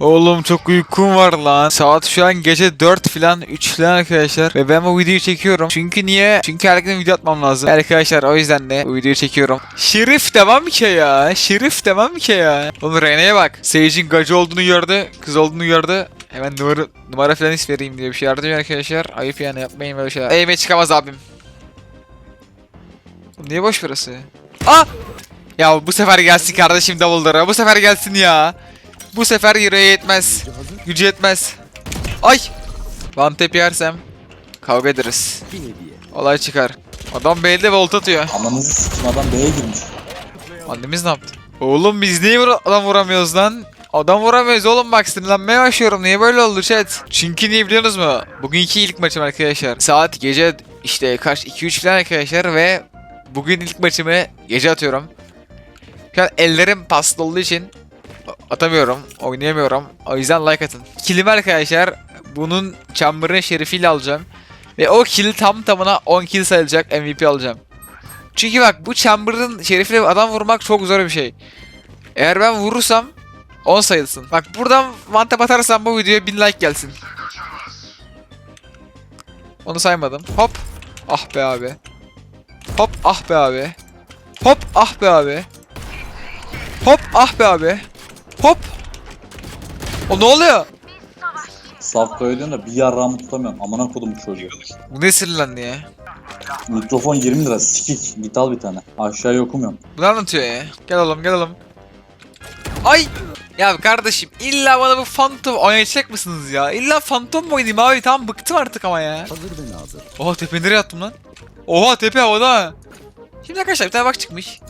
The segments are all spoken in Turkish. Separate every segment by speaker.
Speaker 1: Oğlum çok uykum var lan. Saat şu an gece 4 falan 3 falan arkadaşlar. Ve ben bu videoyu çekiyorum. Çünkü niye? Çünkü her gün video atmam lazım. Arkadaşlar o yüzden de bu videoyu çekiyorum. Şerif devam ki ya. Şerif devam ki ya. Oğlum Rene'ye bak. Sage'in gacı olduğunu gördü. Kız olduğunu gördü. Hemen numara, numara falan vereyim diye bir şey yardım arkadaşlar. Ayıp yani yapmayın böyle şeyler. Eğime çıkamaz abim. Niye boş burası? Ah! Ya bu sefer gelsin kardeşim Dumbledore. Bu sefer gelsin ya. Bu sefer yüreğe yetmez. Gücü yetmez. Ay! Tap yersem kavga ederiz. Olay çıkar. Adam B'de volt atıyor.
Speaker 2: Ananızı sikim adam B'ye girmiş.
Speaker 1: Annemiz ne yaptı? Oğlum biz niye vur- adam vuramıyoruz lan? Adam vuramıyoruz oğlum bak sinirlenmeye başlıyorum. Niye böyle oldu chat? Çünkü niye biliyorsunuz mu? Bugünkü ilk maçım arkadaşlar. Saat gece işte kaç 2-3 falan arkadaşlar ve bugün ilk maçımı gece atıyorum. Şu an ellerim paslı olduğu için atamıyorum, oynayamıyorum. O yüzden like atın. Kilimi arkadaşlar bunun chamber'ın şerifiyle alacağım. Ve o kill tam tamına 10 kill sayılacak MVP alacağım. Çünkü bak bu chamber'ın şerifiyle adam vurmak çok zor bir şey. Eğer ben vurursam 10 sayılsın. Bak buradan one tap atarsam bu videoya 1000 like gelsin. Onu saymadım. Hop. Ah be abi. Hop ah be abi. Hop ah be abi. Hop ah be abi. Hop. O ne oluyor?
Speaker 2: Safta öyle da bir yarrağımı tutamıyorum. Amına kodum bu çocuğu.
Speaker 1: Bu ne sinirlendi ya?
Speaker 2: Mikrofon 20 lira sikik. Git al bir tane. Aşağıya okumuyorum.
Speaker 1: Bu ne anlatıyor ya? Gel oğlum gel oğlum. Ay! Ya kardeşim illa bana bu Phantom oynayacak mısınız ya? İlla Phantom mu oynayayım abi? Tamam bıktım artık ama ya.
Speaker 3: Hazır ve nazır.
Speaker 1: Oha tepe nereye attım lan? Oha tepe havada. Şimdi arkadaşlar bir tane bak çıkmış.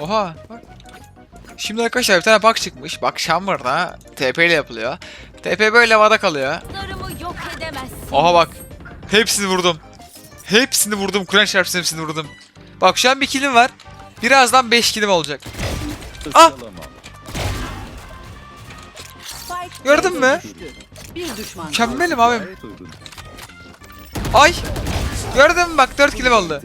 Speaker 1: Oha bak. Şimdi arkadaşlar bir tane bak çıkmış. Bak Chamber'da TP ile yapılıyor. TP böyle havada kalıyor. Oha bak. Hepsini vurdum. Hepsini vurdum. Kur'an çarpsın hepsini vurdum. Bak şu an bir killim var. Birazdan 5 killim olacak. Ah! Gördün mü?
Speaker 4: Bir düşman
Speaker 1: Mükemmelim abi.
Speaker 3: Gayet uygun.
Speaker 1: Ay. Gördün mü bak 4 killim oldu.